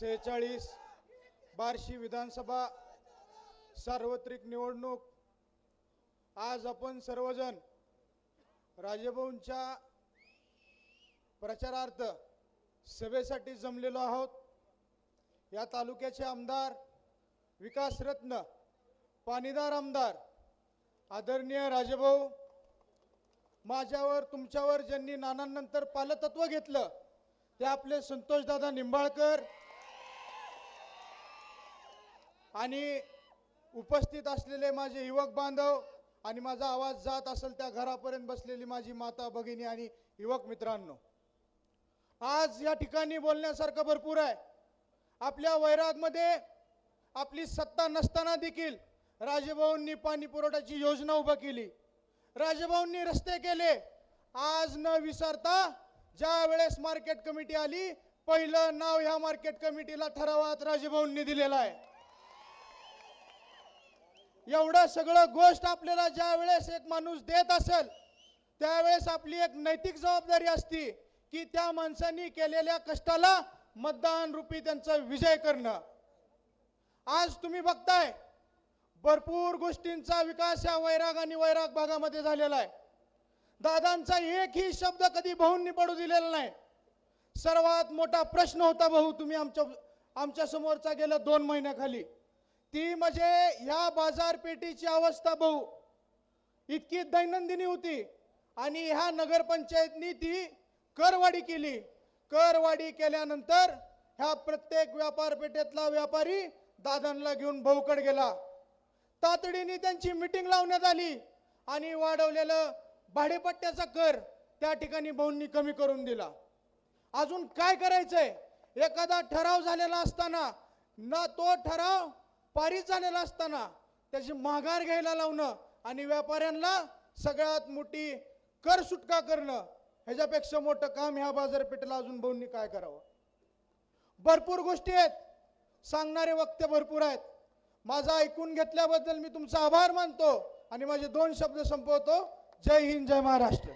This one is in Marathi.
सेहेचाळीस बार्शी विधानसभा सार्वत्रिक निवडणूक. आज आपण सर्वजण राजभवनच्या प्रचारार्थ सभेसाठी जमलेलो आहोत. या तालुक्याचे आमदार विकासरत्न पाणीदार आमदार आदरणीय राजभाऊ माझ्यावर तुमच्यावर ज्यांनी नानांनंतर पालतत्व घेतलं ते आपले संतोषदादा निंबाळकर आणि उपस्थित असलेले माझे युवक बांधव आणि माझा आवाज जात असेल त्या घरापर्यंत बसलेली माझी माता भगिनी आणि युवक मित्रांनो आज या ठिकाणी बोलण्यासारखं भरपूर आहे. आपल्या वैरागमध्ये आपली सत्ता नसताना देखील राजभवननी पाणी पुरवठ्याची योजना उभा केली. राजभवननी रस्ते केले. आज न विसरता ज्या वेळेस मार्केट कमिटी आली पहिलं नाव ह्या मार्केट कमिटीला ठरावात राजभवननी दिलेलं आहे. एवढं सगळं गोष्ट आपल्याला ज्या वेळेस एक माणूस देत असेल त्यावेळेस आपली एक नैतिक जबाबदारी असती की त्या माणसांनी केलेल्या कष्टाला मतदान रूपी त्यांचा विजय करणं. आज तुम्ही बघताय भरपूर गोष्टींचा विकास या वैराग आणि वैराग भागामध्ये झालेला आहे. दादांचा एकही शब्द कधी भाऊंनी पडू दिलेला नाही. सर्वात मोठा प्रश्न होता भाऊ तुम्ही आमच्या आमच्या समोरचा गेला दोन महिन्याखाली. ती म्हणजे ह्या बाजारपेठेची अवस्था भाऊ इतकी दैनंदिनी होती आणि ह्या नगरपंचायतनी ती करवाढी केली. करवाढी केल्यानंतर ह्या प्रत्येक व्यापारपेठेतला व्यापारी दादांना घेऊन भाऊकड गेला. तातडीने त्यांची मिटिंग लावण्यात आली आणि वाढवलेलं भाडेपट्ट्याचा कर त्या ठिकाणी भाऊंनी कमी करून दिला. अजून काय करायचंय? एखादा ठराव झालेला असताना ना तो ठराव पारित झालेला असताना त्याची माघार घ्यायला लावणं आणि व्यापाऱ्यांना सगळ्यात मोठी कर सुटका करणं ह्याच्यापेक्षा मोठं काम ह्या बाजारपेठेला अजून भाऊंनी काय करावं? भरपूर गोष्टी आहेत. सांगणारे वक्ते भरपूर आहेत. माझं ऐकून घेतल्याबद्दल मी तुमचा आभार मानतो आणि माझे दोन शब्द संपवतो. जय हिंद जय महाराष्ट्र.